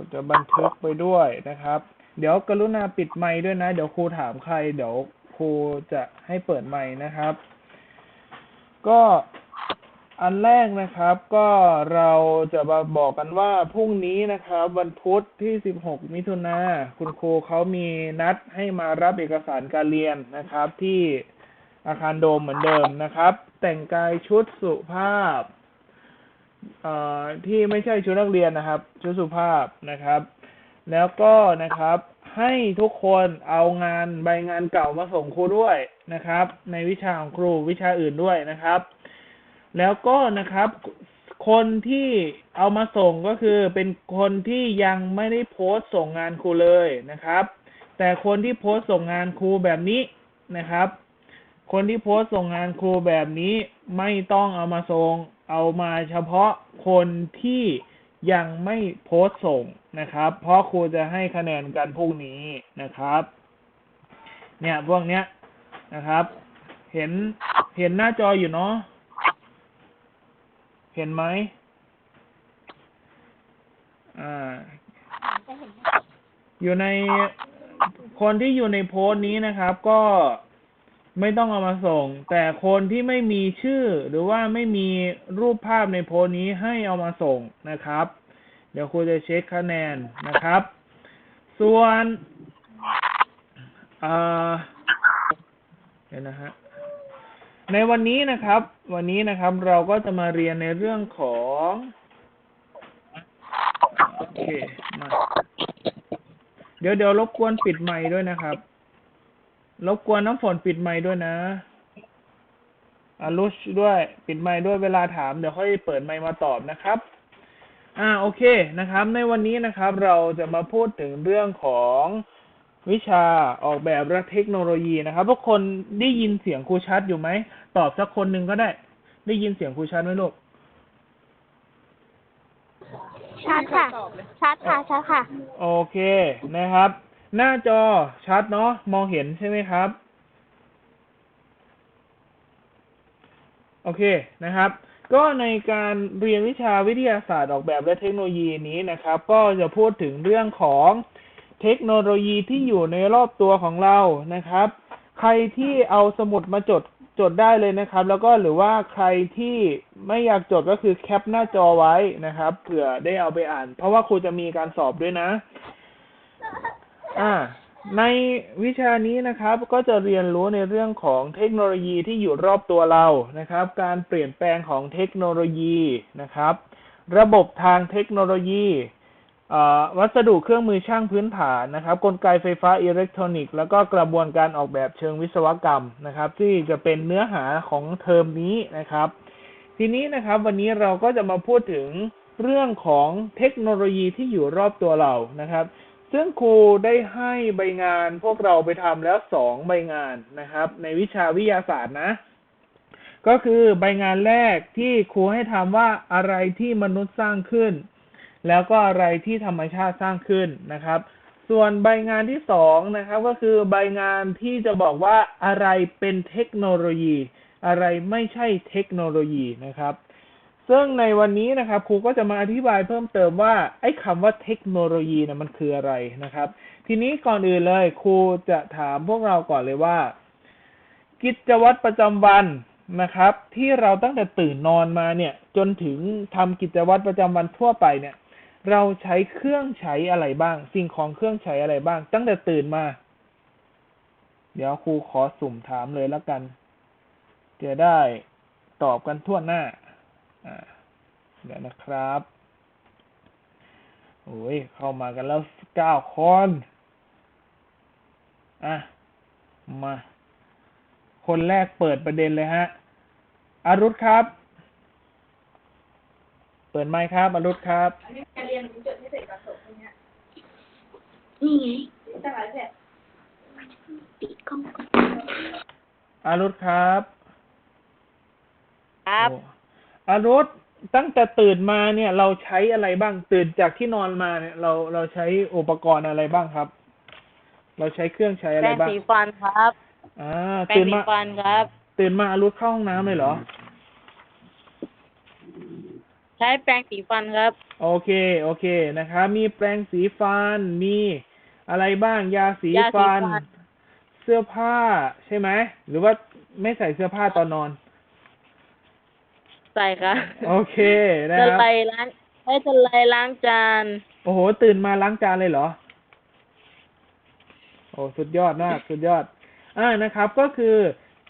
รูจะบันทึกไปด้วยนะครับ เดี๋ยวกรุณาปิดไมค์ด้วยนะ เดี๋ยวครูถามใคร เดี๋ยวครูจะให้เปิดไมค์นะครับ ก็อันแรกนะครับ ก็เราจะมาบอกกันว่าพรุ่งนี้นะครับ วันพุธที่ 16 มิถุนาคุณครูเขามีนัดให้มารับเอกสารการเรียนนะครับ ที่อาคารโดมเหมือนเดิมนะครับ แต่งกายชุดสุภาพ เอ่อที่ไม่ใช่ชุดนักเรียนนะครับ ชุดสุภาพนะครับ แล้วก็นะครับ ให้ทุกคนเอางานใบงานเก่ามาส่งครูด้วยนะครับ ในวิชาของครูวิชาอื่นด้วยนะครับ แล้วก็นะครับ คนที่เอามาส่งก็คือเป็นคนที่ยังไม่ได้โพสต์ส่งงานครูเลยนะครับ แต่คนที่โพสต์ส่งงานครูแบบนี้นะครับ คนที่โพสต์ส่งงานครูแบบนี้ไม่ต้องเอามาส่ง เอามาเฉพาะคนที่ยังไม่โพสต์ส่งนะครับ เพราะครูจะให้คะแนนกันพรุ่งนี้นะครับ เนี่ยพวกเนี้ยนะครับ เห็นเห็นหน้าจออยู่เนาะเห็นไหมอ่า อยู่ในคนที่อยู่ในโพสต์นี้นะครับ ก็ ไม่ต้องเอามาส่ง แต่คนที่ไม่มีชื่อ หรือว่าไม่มีรูปภาพในโพนี้ให้เอามาส่งนะครับ เดี๋ยวครูจะเช็คคะแนนนะครับ ส่วนอ่าเดี๋ยวนะฮะในวันนี้นะครับ วันนี้นะครับเราก็จะมาเรียนในเรื่องของโอเคมาเดี๋ยวเดี๋ยวรบกวนปิดไมค์ด้วยนะครับ รบกวนน้ำฝนปิดไมค์ด้วยนะอารุชด้วย ปิดไมค์ด้วยเวลาถามเดี๋ยวค่อยเปิดไมค์มาตอบนะครับ อ่าโอเคนะครับ ในวันนี้นะครับ เราจะมาพูดถึงเรื่องของวิชาออกแบบและเทคโนโลยีนะครับทุกคนได้ยินเสียงครูชัดอยู่ไหมตอบสักคนหนึ่งก็ได้ ได้ยินเสียงครูชัดไหมลูกชัดค่ะ ชัดค่ะชัดค่ะ โอเคนะครับ หน้าจอชัดเนาะมองเห็นใช่ไหมครับ โอเคนะครับ ก็ในการเรียนวิชาวิทยาศาสตร์ออกแบบและเทคโนโลยีนี้นะครับ ก็จะพูดถึงเรื่องของเทคโนโลยีที่อยู่ในรอบตัวของเรานะครับ ใครที่เอาสมุดมาจดจดได้เลยนะครับ แล้วก็หรือว่าใครที่ไม่อยากจดก็คือแคปหน้าจอไว้นะครับเผื่อได้เอาไปอ่าน เพราะว่าครูจะมีการสอบด้วยนะ อ่าในวิชานี้นะครับก็จะเรียนรู้ในเรื่องของเทคโนโลยีที่อยู่รอบตัวเรานะครับ การเปลี่ยนแปลงของเทคโนโลยีนะครับ ระบบทางเทคโนโลยีวัสดุเครื่องมือช่างพื้นฐานนะครับ กลไกไฟฟ้าอิเล็กทรอนิกส์แล้วก็กระบวนการออกแบบเชิงวิศวกรรมนะครับ ที่จะเป็นเนื้อหาของเทอมนี้นะครับ ทีนี้นะครับวันนี้เราก็จะมาพูดถึงเรื่องของเทคโนโลยีที่อยู่รอบตัวเรานะครับ ซึ่งครูได้ให้ใบงานพวกเราไปทำแล้วสองใบงานนะครับ ในวิชาวิทยาศาสตร์นะ ก็คือใบงานแรกที่ครูให้ทำว่าอะไรที่มนุษย์สร้างขึ้น แล้วก็อะไรที่ธรรมชาติสร้างขึ้นนะครับ ส่วนใบงานที่สองนะครับ ก็คือใบงานที่จะบอกว่าอะไรเป็นเทคโนโลยี อะไรไม่ใช่เทคโนโลยีนะครับ ซึ่งในวันนี้นะครับครูก็จะมาอธิบายเพิ่มเติมว่าไอ้คำว่าเทคโนโลยีนะมันคืออะไรนะครับ ทีนี้ก่อนอื่นเลยครูจะถามพวกเราก่อนเลยว่า กิจวัตรประจำวันนะครับ ที่เราตั้งแต่ตื่นนอนมาเนี่ย จนถึงทำกิจวัตรประจำวันทั่วไปเนี่ย เราใช้เครื่องใช้อะไรบ้าง สิ่งของเครื่องใช้อะไรบ้าง ตั้งแต่ตื่นมา เดี๋ยวครูขอสุ่มถามเลยแล้วกัน จะได้ตอบกันทั่วหน้าอ่า เดี๋ยวนะครับ โอ้ย เข้ามากันแล้วเก้าคน อะ มา คนแรกเปิดประเด็นเลยฮะ อารุธครับ เปิดไมค์ครับ อารุธครับ อันนี้การเรียนจดให้เสร็จก่อนส่งพวกเนี้ยนี่ไงตั้งหลายเสร็จปิดกล้องก่อนอารุธครับ ครับโอ้อารุธตั้งแต่ตื่นมาเนี่ยเราใช้อะไรบ้างตื่นจากที่นอนมาเนี่ย เราเราใช้อุปกรณ์อะไรบ้างครับ เราใช้เครื่องใช้อะไรแปรงบ้างสีฟันครับอ่าแปรงตื่นสีมาฟันครับ ตื่นมาอารุธเข้าห้องน้ำเลยเหรอ ใช้แปรงสีฟันครับ โอเค โอเคนะครับ มีแปรงสีฟัน มีอะไรบ้าง ยาสียาสีฟันฟันเสื้อผ้าใช่ไหม หรือว่าไม่ใส่เสื้อผ้าตอนนอน ใส่ครับโอเคนะจะครับไลล้างใช้จะไลล้างจานโอ้โห ตื่นมาล้างจานเลยเหรอ โอ้สุดยอดมาก สุดยอด อ่านะครับ ก็คือ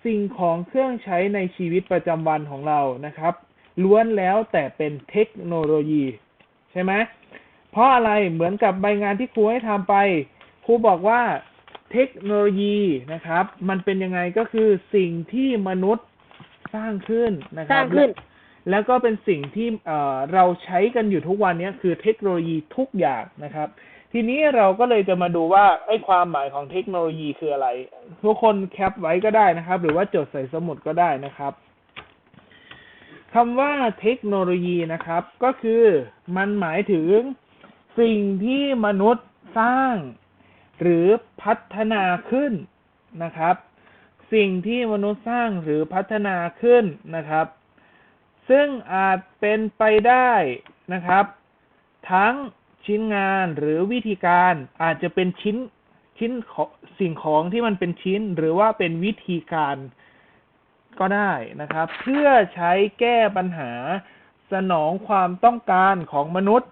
สิ่งของเครื่องใช้ในชีวิตประจำวันของเรานะครับ ล้วนแล้วแต่เป็นเทคโนโลยี ใช่ไหมเพราะอะไรเหมือนกับใบงานที่ครูให้ทำไป ครูบอกว่าเทคโนโลยีนะครับ มันเป็นยังไงก็คือสิ่งที่มนุษย์สร้างขึ้นนะคสรัร้าบ งขึ้น แล้วก็เป็นสิ่งที่เราใช้กันอยู่ทุกวันนี้คือเทคโนโลยีทุกอย่างนะครับ ทีนี้เราก็เลยจะมาดูว่าไอ้ความหมายของเทคโนโลยีคืออะไร ทุกคนแคปไว้ก็ได้นะครับ หรือว่าจดใส่สมุดก็ได้นะครับคำว่าเทคโนโลยีนะครับ ก็คือมันหมายถึงสิ่งที่มนุษย์สร้าง หรือพัฒนาขึ้นนะครับ สิ่งที่มนุษย์สร้างหรือพัฒนาขึ้นนะครับ ซึ่งอาจเป็นไปได้นะครับ ทั้งชิ้นงานหรือวิธีการอาจจะเป็นชิ้นชิ้นของสิ่งของที่มันเป็นชิ้นหรือว่าเป็นวิธีการก็ได้นะครับ เพื่อใช้แก้ปัญหาสนองความต้องการของมนุษย์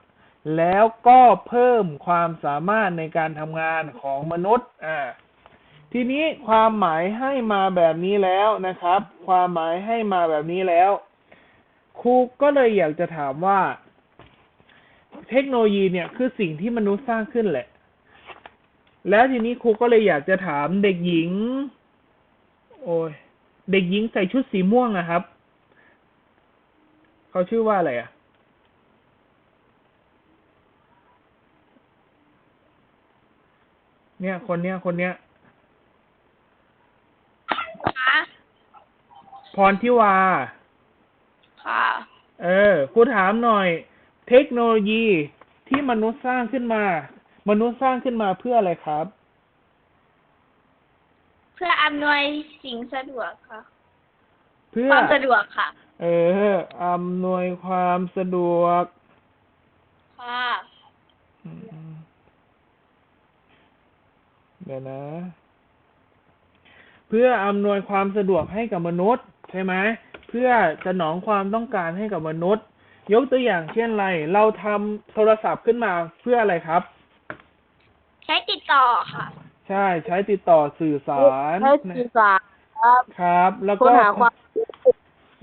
แล้วก็เพิ่มความสามารถในการทำงานของมนุษย์อ่าทีนี้ความหมายให้มาแบบนี้แล้วนะครับ ความหมายให้มาแบบนี้แล้ว ครูก็เลยอยากจะถามว่า เทคโนโลยีเนี่ยคือสิ่งที่มนุษย์สร้างขึ้นแหละ แล้วทีนี้ครูก็เลยอยากจะถามเด็กหญิง โอ้ยเด็กหญิงใส่ชุดสีม่วงอะครับ เขาชื่อว่าอะไรอะเนี่ย คนเนี้ย คนเนี้ยค่ะพรทิวาค่ะ เออครูถามหน่อย เทคโนโลยีที่มนุษย์สร้างขึ้นมา มนุษย์สร้างขึ้นมาเพื่ออะไรครับ เพื่ออำนวยสิ่งสะดวกค่ะ เพื่อความสะดวกค่ะ เอออำนวยความสะดวก ค่ะอืมเดี๋ยวนะ เพื่ออำนวยความสะดวกให้กับมนุษย์ ใช่ไหม เพื่อสนองความต้องการให้กับมนุษย์ ยกตัวอย่างเช่นอะไร เราทำโทรศัพท์ขึ้นมาเพื่ออะไรครับ ใช้ติดต่อค่ะ ใช่ใช้ติดต่อสื่อสารใช้สื่อสารครับครับ แล้วค้ก็นหาความ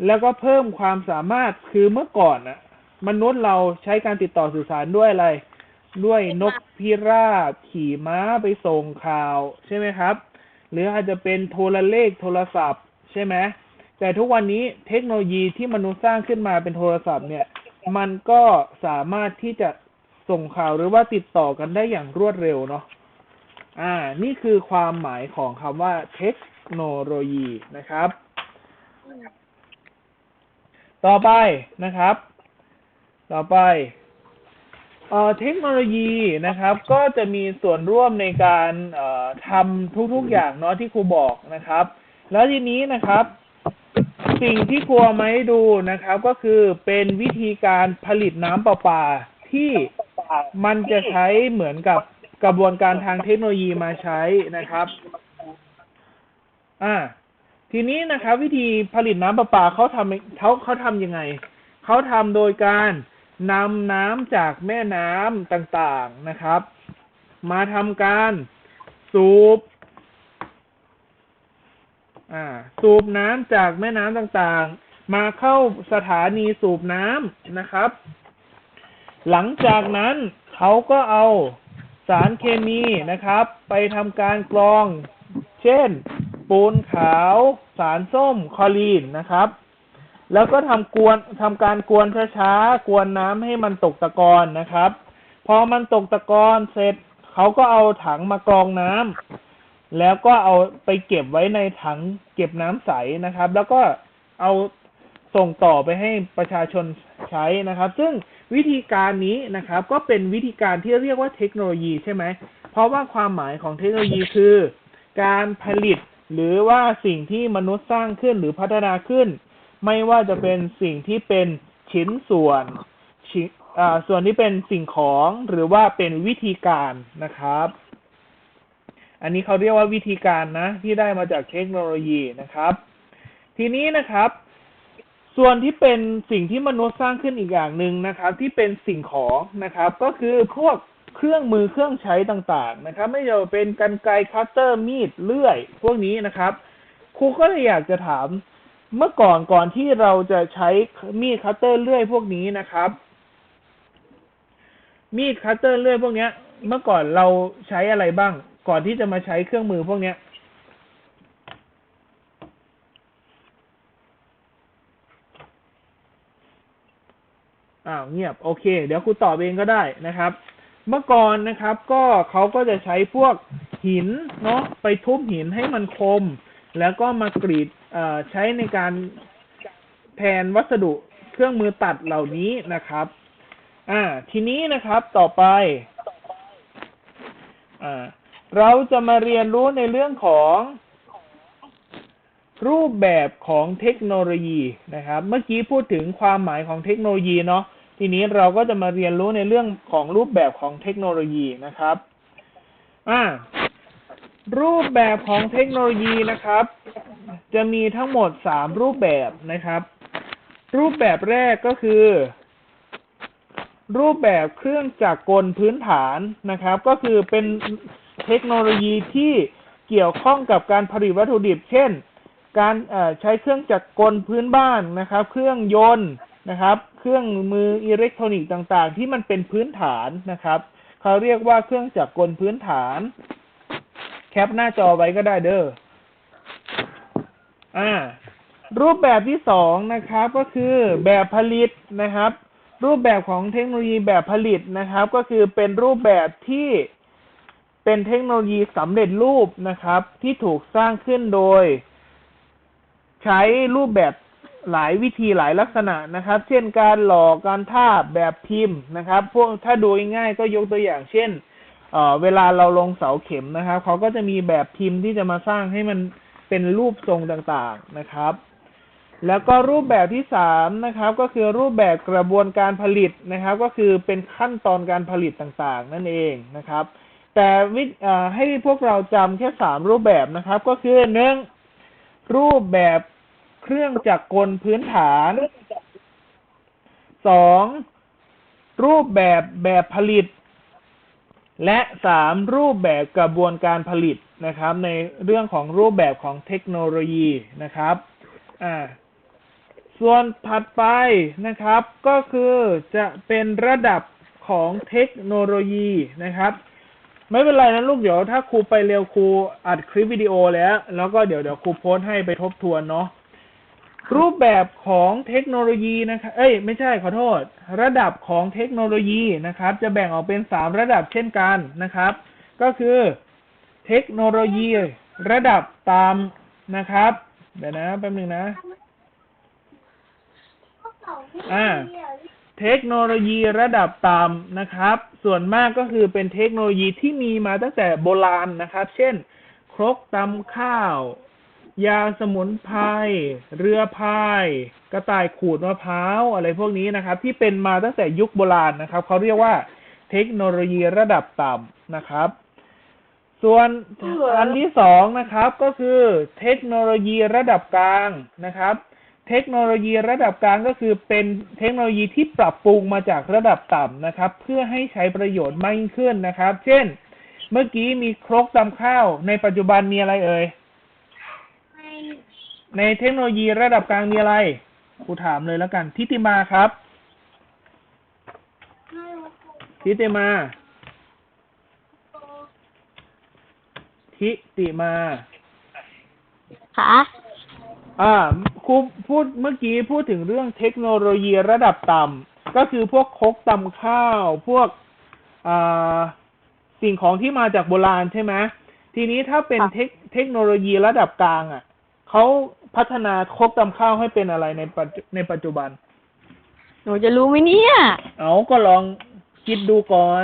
แล้วก็เพิ่มความสามารถคือเมื่อก่อนน่ะมนุษย์เราใช้การติดต่อสื่อสารด้วยอะไร ด้วยนกพิราบขี่ม้าไปส่งข่าว ใช่ไหมครับ หรืออาจจะเป็นโทรเลขโทรศัพท์ ใช่ไหม แต่ทุกวันนี้เทคโนโลยีที่มนุษย์สร้างขึ้นมาเป็นโทรศัพท์เนี่ย มันก็สามารถที่จะส่งข่าวหรือว่าติดต่อกันได้อย่างรวดเร็วเนาะอ่า นี่คือความหมายของคำว่าเทคโนโลยีนะครับ ต่อไปนะครับ ต่อไปเอ่อเทคโนโลยีนะครับ ก็จะมีส่วนร่วมในการเอ่อทำทุกๆอย่างเนาะที่ครูบอกนะครับ แล้วทีนี้นะครับ สิ่งที่ครูเอามาให้ดูนะครับ ก็คือเป็นวิธีการผลิตน้ำประปาที่มันจะใช้เหมือนกับกระบวนการทางเทคโนโลยีมาใช้นะครับ อ่า ทีนี้นะครับ วิธีผลิตน้ำประปาเขาทำเขาเขาทำยังไง เขาทำโดยการนำน้ำจากแม่น้ำต่างๆนะครับ มาทำการสูบ อ่า สูบน้ำจากแม่น้ำต่างๆ มาเข้าสถานีสูบน้ำนะครับ หลังจากนั้นเขาก็เอาสารเคมีนะครับ ไปทำการกรอง เช่น ปูนขาว สารส้มคลอรีนนะครับแล้วก็ทำกวนทำการกวนช้าๆกวนน้ำให้มันตกตะกอนนะครับ พอมันตกตะกอนเสร็จเขาก็เอาถังมากรองน้ำ แล้วก็เอาไปเก็บไว้ในถังเก็บน้ำใสนะครับ แล้วก็เอาส่งต่อไปให้ประชาชนใช้นะครับ ซึ่งวิธีการนี้นะครับ ก็เป็นวิธีการที่เรียกว่าเทคโนโลยีใช่ไหม เพราะว่าความหมายของเทคโนโลยีคือ การผลิตหรือว่าสิ่งที่มนุษย์สร้างขึ้นหรือพัฒนาขึ้น ไม่ว่าจะเป็นสิ่งที่เป็นชิ้นส่วนชิอ่าส่วนที่เป็นสิ่งของหรือว่าเป็นวิธีการนะครับ อันนี้เขาเรียกว่าวิธีการนะ ที่ได้มาจากเทคโนโลยีนะครับ ทีนี้นะครับ ส่วนที่เป็นสิ่งที่มนุษย์สร้างขึ้นอีกอย่างหนึ่งนะครับ ที่เป็นสิ่งของนะครับ ก็คือพวกเครื่องมือเครื่องใช้ต่างๆนะครับ ไม่ว่าจะเป็นกันไกรคัตเตอร์มีดเลื่อย พวกนี้นะครับครูก็เลยอยากจะถามเมื่อก่อนก่อนที่เราจะใช้มีดคัตเตอร์เลื่อยพวกนี้นะครับ มีดคัตเตอร์เลื่อยพวกนี้เมื่อก่อนเราใช้อะไรบ้าง ก่อนที่จะมาใช้เครื่องมือพวกเนี้ย อ้าวเงียบ โอเค เดี๋ยวครูตอบเองก็ได้นะครับ เมื่อก่อนนะครับ ก็เขาก็จะใช้พวกหินเนาะไปทุบหินให้มันคม แล้วก็มากรีดเอ่อใช้ในการแทนวัสดุเครื่องมือตัดเหล่านี้นะครับ อ่า ทีนี้นะครับต่อไป อ่า เราจะมาเรียนรู้ในเรื่องของรูปแบบของเทคโนโลยีนะครับ เมื่อกี้พูดถึงความหมายของเทคโนโลยีเนาะ ทีนี้เราก็จะมาเรียนรู้ในเรื่องของรูปแบบของเทคโนโลยีนะครับ อ่า รูปแบบของเทคโนโลยีนะครับ จะมีทั้งหมดสามรูปแบบนะครับ รูปแบบแรกก็คือ รูปแบบเครื่องจักรกลพื้นฐานนะครับ ก็คือเป็น เทคโนโลยีที่เกี่ยวข้องกับการผลิตวัตถุดิบ เช่น การใช้เครื่องจักรกลพื้นบ้านนะครับ เครื่องยนต์นะครับ เครื่องมืออิเล็กทรอนิกส์ต่างๆ ที่มันเป็นพื้นฐานนะครับ เขาเรียกว่าเครื่องจักรกลพื้นฐาน แคปหน้าจอไว้ก็ได้เด้ออ่ารูปแบบที่สองนะครับก็คือแบบผลิตนะครับ รูปแบบของเทคโนโลยีแบบผลิตนะครับ ก็คือเป็นรูปแบบที่ เป็นเทคโนโลยีสำเร็จรูปนะครับ ที่ถูกสร้างขึ้นโดย ใช้รูปแบบหลายวิธีหลายลักษณะนะครับ เช่นการหล่อการทาบแบบพิมพ์นะครับ พวกถ้าดูง่ายก็ยกตัวอย่าง เช่นเเวลาเราลงเสาเข็มนะครับเขาก็จะมีแบบพิมพ์ที่จะมาสร้างให้มันเป็นรูปทรงต่างๆนะครับ แล้วก็รูปแบบที่สามนะครับ ก็คือรูปแบบกระบวนการผลิตนะครับ ก็คือเป็นขั้นตอนการผลิตต่างๆ นั่นเองนะครับ แต่วิเอ่อให้พวกเราจำแค่สามรูปแบบนะครับ ก็คือหนึ่งรูปแบบเครื่องจักรกลพื้นฐานสองรูปแบบแบบผลิต และสามรูปแบบกระบวนการผลิตนะครับ ในเรื่องของรูปแบบของเทคโนโลยีนะครับอ่าส่วนถัดไปนะครับ ก็คือจะเป็นระดับของเทคโนโลยีนะครับ ไม่เป็นไรนะลูกเดี๋ยวถ้าครูไปเร็วครูอัดคลิปวิดีโอแล้ว แล้วก็เดี๋ยวเดี๋ยวครูโพสต์ให้ไปทบทวนเนาะรูปแบบของเทคโนโลยีนะครับ เอ้ย ไม่ใช่ขอโทษ ระดับของเทคโนโลยีนะครับ จะแบ่งออกเป็นสามระดับเช่นกันนะครับ ก็คือเทคโนโลยี ระดับต่ำนะครับ เดี๋ยวนะแป๊บนึงนะ อ่า เทคโนโลยีระดับต่ำนะครับ ส่วนมากก็คือเป็นเทคโนโลยีที่มีมาตั้งแต่โบราณนะครับ เช่น ครกตำข้าว ยาสมุนไพรเรือพาย กระต่ายขูดมะพร้าวอะไรพวกนี้นะครับ ที่เป็นมาตั้งแต่ยุคโบราณนะครับ เขาเรียกว่าเทคโนโลยีระดับต่ำนะครับ ส่วนอันที่สองนะครับ ก็คือเทคโนโลยีระดับกลางนะครับ เทคโนโลยีระดับกลางก็คือเป็นเทคโนโลยีที่ปรับปรุงมาจากระดับต่ำนะครับ เพื่อให้ใช้ประโยชน์มากยิ่งขึ้นนะครับ เช่น เมื่อกี้มีครกตำข้าว ในปัจจุบันมีอะไรเอ่ยในเทคโนโลยีระดับกลางมีอะไรครูถามเลยแล้วกัน ทิติมาครับ ทิติมา ทิติมาค่ะอ่า ครูพูดเมื่อกี้พูดถึงเรื่องเทคโนโลยีระดับต่ำก็คือพวกครกตำข้าว พวกอ่าสิ่งของที่มาจากโบราณใช่ไหมทีนี้ถ้าเป็นค่ะเทคเทคโนโลยีระดับกลางอะเขาพัฒนาครกตำข้าวให้เป็นอะไรในปัจจุในปัจจุบัน หนูจะรู้ไหมเนี่ย เอาก็ลองคิดดูก่อน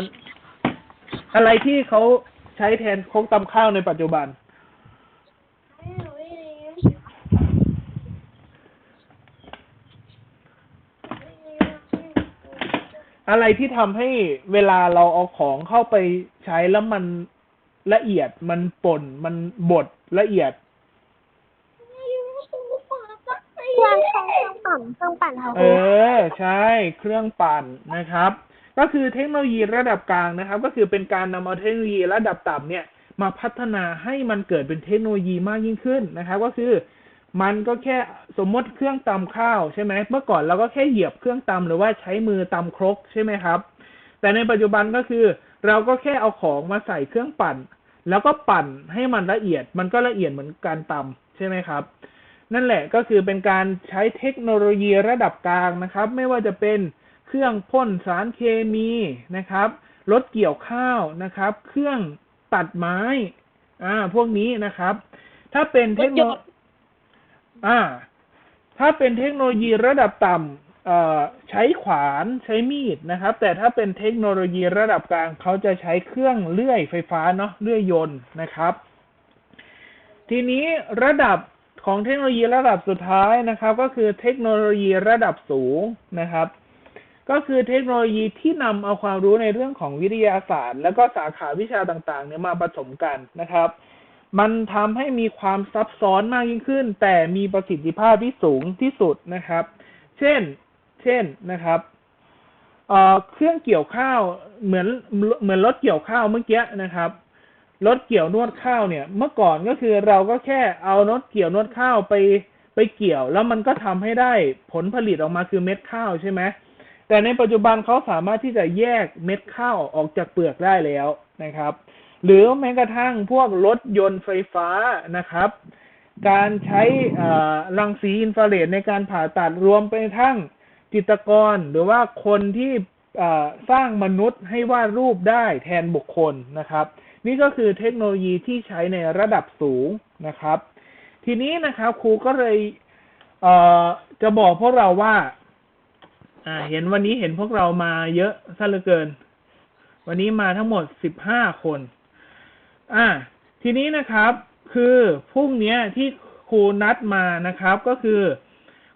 อะไรที่เขาใช้แทนครกตำข้าวในปัจจุบัน อ อะไรที่ทำให้เวลาเราเอาของเข้าไปใช้แล้วมันละเอียดมันป่นมันบดละเอียดเครื่องเครื่องปั่นเครื่องปั่นค่ะเอครูอใช่เครื่องปั่นนะครับ ก็คือเทคโนโลยีระดับกลางนะครับ ก็คือเป็นการนำเอาเทคโนโลยีระดับต่ำเนี่ย มาพัฒนาให้มันเกิดเป็นเทคโนโลยีมากยิ่งขึ้นนะครับ ก็คือ มันก็แค่สมมติเครื่องตำข้าวใช่ไหมเมื่อก่อนเราก็แค่เหยียบเครื่องตำหรือว่าใช้มือตำครกใช่ไหมครับ แต่ในปัจจุบันก็คือ เราก็แค่เอาของมาใส่เครื่องปั่น แล้วก็ปั่นให้มันละเอียด มันก็ละเอียดเหมือนการตำใช่ไหมครับ นั่นแหละก็คือเป็นการใช้เทคโนโลยีระดับกลางนะครับ ไม่ว่าจะเป็นเครื่องพ่นสารเคมีนะครับรถเกี่ยวข้าวนะครับ เครื่องตัดไม้อ่าพวกนี้นะครับ ถ้าเป็นเทคโนโลย อ่า ถ้าเป็นเทคโนโลยีระดับต่ำเอ่อใช้ขวานใช้มีดนะครับ แต่ถ้าเป็นเทคโนโลยีระดับกลางเขาจะใช้เครื่องเลื่อยไฟฟ้าเนาะเลื่อยยนต์นะครับ ทีนี้ระดับของเทคโนโลยีระดับสุดท้ายนะครับ ก็คือเทคโนโลยีระดับสูงนะครับ ก็คือเทคโนโลยีที่นำเอาความรู้ในเรื่องของวิทยาศาสตร์ แล้วก็สาขาวิชาต่างๆเนี่ยมาผสมกันนะครับ มันทำให้มีความซับซ้อนมากยิ่งขึ้น แต่มีประสิทธิภาพที่สูงที่สุดนะครับ เช่น เช่นนะครับเเครื่องเกี่ยวข้าวเหมือนเหมือนรถเกี่ยวข้าวเมื่อกี้นะครับรถเกี่ยวนวดข้าวเนี่ย เมื่อก่อนก็คือเราก็แค่เอารถเกี่ยวนวดข้าวไปไปเกี่ยว แล้วมันก็ทำให้ได้ผลผลิตออกมาคือเม็ดข้าวใช่ไหมแต่ในปัจจุบันเขาสามารถที่จะแยกเม็ดข้าวออกจากเปลือกได้แล้วนะครับ หรือแม้กระทั่งพวกรถยนต์ไฟฟ้านะครับ การใช้เอ่อรังสีอินฟราเรดในการผ่าตัดรวมไปทั้งจิตรกร หรือว่าคนที่เอ่อสร้างมนุษย์ให้วาดรูปได้แทนบุคคลนะครับ นี่ก็คือเทคโนโลยีที่ใช้ในระดับสูงนะครับ ทีนี้นะครับครูก็เลยเอ่อจะบอกพวกเราว่าอ่าเห็นวันนี้เห็นพวกเรามาเยอะซะเหลือเกิน วันนี้มาทั้งหมดสิบห้าคน อ่าทีนี้นะครับคือพรุ่งนี้ที่ครูนัดมานะครับ ก็คือ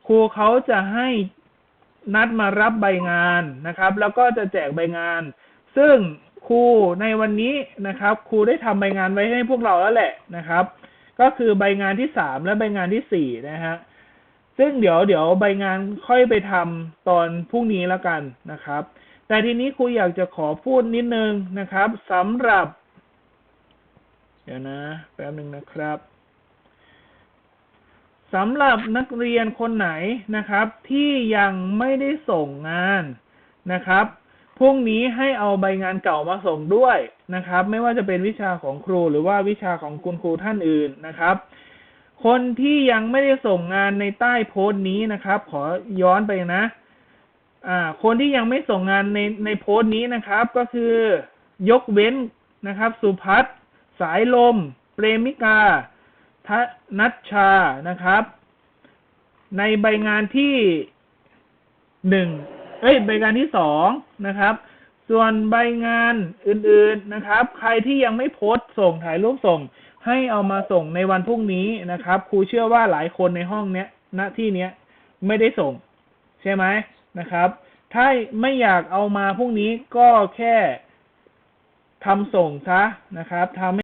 ครูเขาจะให้นัดมารับใบงานนะครับ แล้วก็จะแจกใบงาน ซึ่งครูในวันนี้นะครับ ครูได้ทำใบงานไว้ให้พวกเราแล้วแหละนะครับ ก็คือใบงานที่สามและใบงานที่สี่นะฮะซึ่งเดี๋ยวเดี๋ยวใบงานค่อยไปทำตอนพรุ่งนี้แล้วกันนะครับ แต่ทีนี้ครูอยากจะขอพูดนิดนึงนะครับสำหรับ เดี๋ยวนะแป๊บหนึ่งนะครับสำหรับนักเรียนคนไหนนะครับ ที่ยังไม่ได้ส่งงานนะครับพรุ่งนี้ให้เอาใบงานเก่ามาส่งด้วยนะครับ ไม่ว่าจะเป็นวิชาของครูหรือว่าวิชาของคุณครูท่านอื่นนะครับ คนที่ยังไม่ได้ส่งงานในใต้โพสต์นี้นะครับ ขอย้อนไปนะ อ่า คนที่ยังไม่ส่งงานในในโพสต์นี้นะครับ ก็คือยกเว้นนะครับ สุพัฒน์ สายลม เปรมิกาทนัชชานะครับ ในใบงานที่หนึ่งเอ้ย ใบงานที่สองนะครับ ส่วนใบงานอื่น ๆนะครับ ใครที่ยังไม่โพสต์ส่งถ่ายรูปส่ง ให้เอามาส่งในวันพรุ่งนี้นะครับ ครูเชื่อว่าหลายคนในห้องเนี้ยณที่เนี้ยไม่ได้ส่ง ใช่ไหมนะครับ ถ้าไม่อยากเอามาพรุ่งนี้ก็แค่ทำส่งซะนะครับทำ